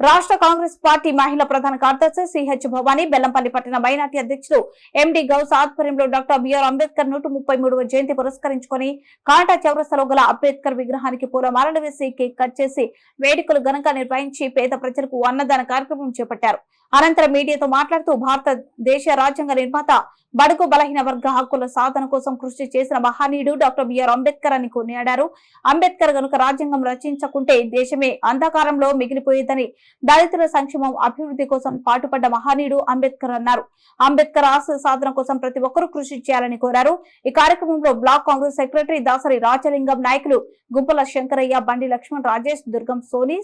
రాష్ట్ర కాంగ్రెస్ పార్టీ మహిళా ప్రధాన కార్యదర్శి సిహెచ్ భవానీ బెల్లంపల్లి పట్టణ మైనార్టీ అధ్యక్షుడు ఎండి గౌస్ ఆధ్వర్యంలో డాక్టర్ బిఆర్ అంబేద్కర్ నూట ముప్పై మూడవ జయంతి పురస్కరించుకొని కాటా చౌరస్తలో గల అంబేద్కర్ విగ్రహానికి పూలమాలలు వేసి కేక్ కట్ చేసి వేడుకలు ఘనంగా నిర్వహించి పేద ప్రజలకు అన్నదాన కార్యక్రమం చేపట్టారు. అనంతరం మీడియాతో మాట్లాడుతూ భారతదేశ రాజ్యాంగ నిర్మాత బడుగు బలహీన వర్గ హక్కుల సాధన కోసం కృషి చేసిన మహనీయుడు డాక్టర్ బిఆర్ అంబేద్కర్ అని కొనియాడారు. అంబేద్కర్ గనుక రాజ్యాంగం రచించకుంటే దేశమే అంధకారంలో మిగిలిపోయేదని దళితుల సంక్షేమం అభివృద్ధి కోసం పాటుపడ్డ మహనీయుడు అంబేద్కర్ అన్నారు. అంబేద్కర్ ఆశ సాధన కోసం ప్రతి ఒక్కరూ కృషి చేయాలని కోరారు. ఈ కార్యక్రమంలో block Congress secretary Dasari Rajalingam నాయకులు గుంపల శంకరయ్య బండి లక్ష్మణ్ రాజేష్ దుర్గం సోనీ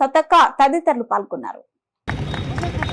సతక్క తదితరులు పాల్గొన్నారు.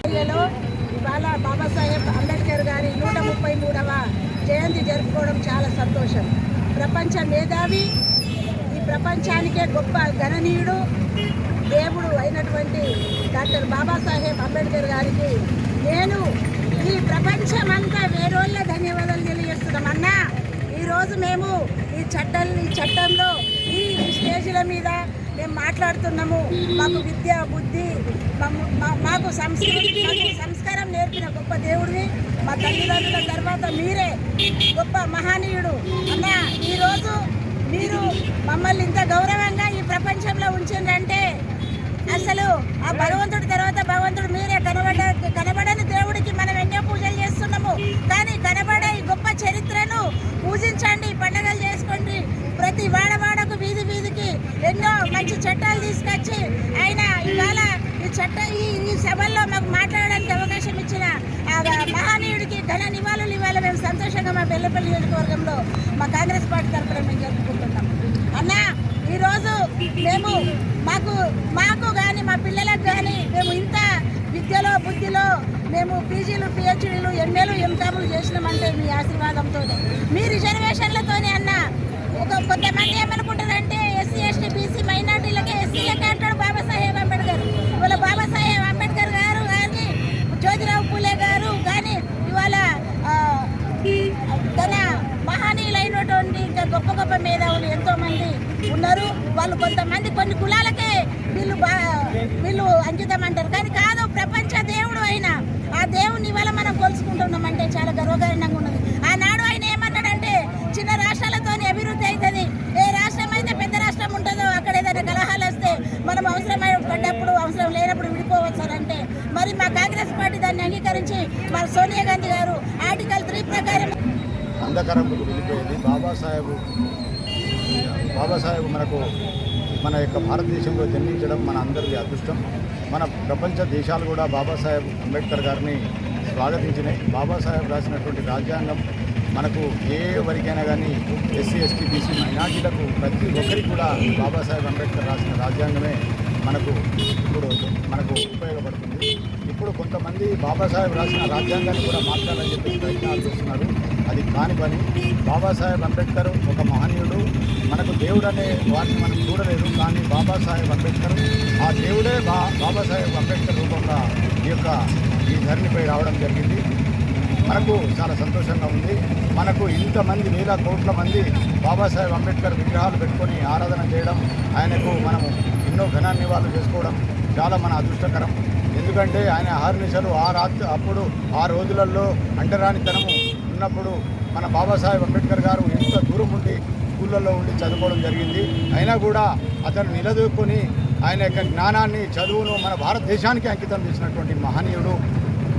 ఏరియాలో ఇవాళ బాబాసాహెబ్ అంబేద్కర్ గారి నూట ముప్పై మూడవ జయంతి జరుపుకోవడం చాలా సంతోషం. ప్రపంచ మేధావి ప్రపంచానికే గొప్ప గణనీయుడు దేవుడు అయినటువంటి డాక్టర్ బాబాసాహెబ్ అంబేద్కర్ గారికి నేను ఈ ప్రపంచమంతా వేరోళ్ళ ధన్యవాదాలు తెలియజేస్తున్నామన్నా ఈరోజు మేము ఈ చట్టం ఈ చట్టంలో ఈ స్టేజీల మీద మేము మాట్లాడుతున్నాము. మాకు విద్య బుద్ధి మా- మాకు సంస్కృతి సంస్కారం నేర్పిన గొప్ప దేవుడివి మా తల్లిదండ్రుల తర్వాత మీరే గొప్ప మహనీయుడు. అన్నా ఈరోజు మీరు మమ్మల్ని ఇంత గౌరవంగా ఈ ప్రపంచంలో ఉంచిందంటే అసలు ఆ భగవంతుడి తర్వాత భగవంతుడు మీరే కనబడ కనబడని దేవుడికి మనం ఎన్నో పూజలు చేస్తున్నాము. కానీ కనబడే ఈ గొప్ప చరిత్రను పూజించండి పండగలు చేసుకోండి. ప్రతి వాడవాడకు వీధి వీధికి ఎన్నో మంచి చట్టాలు తీసుకొచ్చి ఆయన ఇవాళ ఈ చట్ట ఈ ఈ సభల్లో మాకు ఘన నివాళులు ఇవాళ మేము సంతోషంగా మా బెల్లపల్లి నియోజకవర్గంలో మా కాంగ్రెస్ పార్టీ తరఫున మేము జరుపుకుంటున్నాం. అన్నా ఈరోజు మేము మాకు మాకు కానీ మా పిల్లలకు కానీ మేము ఇంత విద్యలో బుద్ధిలో మేము పీజీలు పిహెచ్డీలు ఎంఏలు ఎంకాములు చేసినామంటే మీ ఆశీర్వాదంతో మీ రిజర్వేషన్లతోనే అన్న ఒక కొంతమంది ఏమనుకుంటారంటే ఎస్సీ ఎస్టీ బీసీ మైనార్టీలకే ఎస్సీలకే అంటాడు బాబాసాహెబ్ అంబేద్కర్ ఇవాళ బాబాసాహెబ్ అంబేద్కర్ గారు కానీ జ్యోతిరావు పూలే గారు కానీ ఇవాళ ఆ, తన మహనీయులైనటువంటి ఇంకా గొప్ప గొప్ప మేధావులు ఎంతో మంది ఉన్నారు. వాళ్ళు కొంతమంది కొన్ని కులాలకే వీళ్ళు వీళ్ళు అంకితం అంటారు కానీ కాదు ప్రపంచ దేవుడు అయిన ఆ దేవుని ఇవాళ మనం కొలుసుకుంటున్నామంటే చాలా గర్వకారణంగా ఉన్నది. ఆనాడు ఆయన ఏమన్నాడంటే చిన్న రాష్ట్రాలతోని అభివృద్ధి అవుతుంది ఏ రాష్ట్రం అయితే పెద్ద రాష్ట్రం ఉంటుందో అక్కడ ఏదైనా కలహాలు వస్తే మనం అవసరమైన పడ్డప్పుడు అవసరం లేనప్పుడు విడిపోవచ్చు అంటే మరి మా కాంగ్రెస్ పార్టీ దాన్ని అంగీకరించి మా సోనియా గాంధీ గారు ఆర్టికల్ త్రీ ప్రకారం అంధకారంలోకి బాబాసాహెబ్ బాబాసాహెబ్ మనకు మన యొక్క భారతదేశంలో జన్మించడం మన అందరికీ అదృష్టం. మన ప్రపంచ దేశాలు కూడా బాబాసాహెబ్ అంబేద్కర్ గారిని స్వాగతించినాయి బాబాసాహెబ్ రాసినటువంటి రాజ్యాంగం మనకు ఏ ఎవరికైనా కానీ ఎస్సీ ఎస్టీ బీసీ మైనార్టీలకు ప్రతి ఒక్కరికి కూడా బాబాసాహెబ్ అంబేద్కర్ రాసిన రాజ్యాంగమే మనకు ఇప్పుడు మనకు ఉపయోగపడుతుంది. ఇప్పుడు కొంతమంది బాబాసాహెబ్ రాసిన రాజ్యాంగాన్ని కూడా మార్చాలని చెప్పి ప్రయత్నాలు చేస్తున్నారు. అది కాని పని. బాబాసాహెబ్ అంబేద్కర్ ఒక మహనీయుడు. మనకు దేవుడు అనే వాటిని మనం చూడలేదు కానీ బాబాసాహెబ్ అంబేద్కర్ ఆ దేవుడే బా బాబాసాహెబ్ అంబేద్కర్ రూపంగా ఈ యొక్క ఈ ధరణిపై రావడం జరిగింది. మనకు చాలా సంతోషంగా ఉంది. మనకు ఇంతమంది వేల కోట్ల మంది బాబాసాహెబ్ అంబేద్కర్ విగ్రహాలు పెట్టుకొని ఆరాధన చేయడం ఆయనకు మనము ఎన్నో ఘన నివాళులు చేసుకోవడం చాలా మన అదృష్టకరం. ఎందుకంటే ఆయన ఆహర్నిశలు ఆ రాత్రి అప్పుడు ఆ రోజులలో అంటరానితనము ఉన్నప్పుడు మన బాబాసాహెబ్ అంబేద్కర్ గారు ఇంత దూరం ఉండి స్కూళ్ళల్లో ఉండి చదువుకోవడం జరిగింది. అయినా కూడా అతను నిలదొక్కుని ఆయన యొక్క జ్ఞానాన్ని చదువును మన భారతదేశానికి అంకితం చేసినటువంటి మహనీయుడు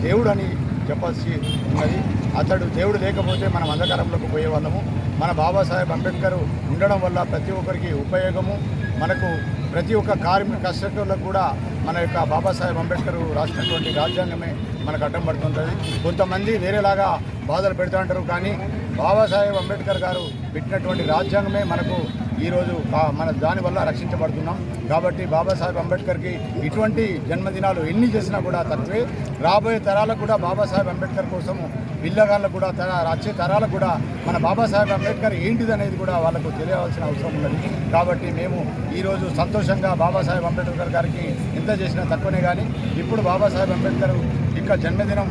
దేవుడు అని చెప్పాల్సి ఉన్నది. అతడు దేవుడు లేకపోతే మనం అంధకారంలోకి పోయేవాళ్ళము. మన బాబాసాహెబ్ అంబేద్కర్ ఉండడం వల్ల ప్రతి ఒక్కరికి ఉపయోగము. మనకు ప్రతి ఒక్క కార్మిక కష్టకులకు కూడా మన యొక్క బాబాసాహెబ్ అంబేద్కర్ రాసినటువంటి రాజ్యాంగమే మనకు అడ్డం పడుతుంటుంది. కొంతమంది వేరేలాగా బాధలు పెడుతూ ఉంటారు కానీ బాబాసాహెబ్ అంబేద్కర్ గారు పెట్టినటువంటి రాజ్యాంగమే మనకు ఈరోజు మన దానివల్ల రక్షించబడుతున్నాం. కాబట్టి బాబాసాహెబ్ అంబేద్కర్కి ఇటువంటి జన్మదినాలు ఎన్ని చేసినా కూడా తక్కువే. రాబోయే తరాలకు కూడా బాబాసాహెబ్ అంబేద్కర్ కోసము పిల్లగాళ్ళకు కూడా తర వచ్చే తరాలకు కూడా మన బాబాసాహెబ్ అంబేద్కర్ ఏంటిది అనేది కూడా వాళ్ళకు తెలియవలసిన అవసరం ఉన్నది. కాబట్టి మేము ఈరోజు సంతోషంగా బాబాసాహెబ్ అంబేద్కర్ గారికి ఎంత చేసినా తక్కువనే కానీ ఇప్పుడు బాబాసాహెబ్ అంబేద్కర్ యొక్క జన్మదినం